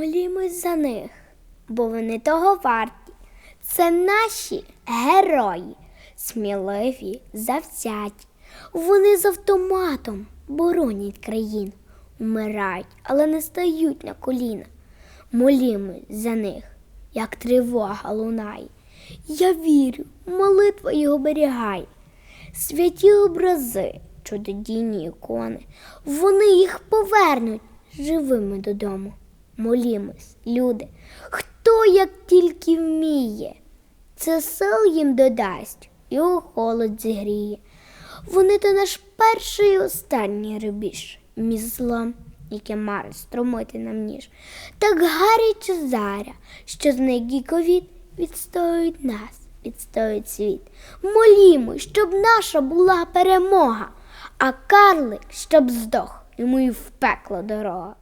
Молімось за них, бо вони того варті. Це наші герої, сміливі, завзяті. Вони з автоматом боронять країн, умирають, але не стають на коліна. Молімось за них, як тривога лунає. Я вірю, молитва їх оберігає. Святі образи, чудодійні ікони, вони їх повернуть живими додому. Молімось, люди, хто як тільки вміє, це сил їм додасть і у холод зігріє. Вони то наш перший і останній рубіж, між злом, яке маре стромити нам ніж. Так гаряче заря, що зник ковід, відстоюють нас, відстоюють світ. Молімо, щоб наша була перемога, а карлик, щоб здох, йому і в пекло дорога.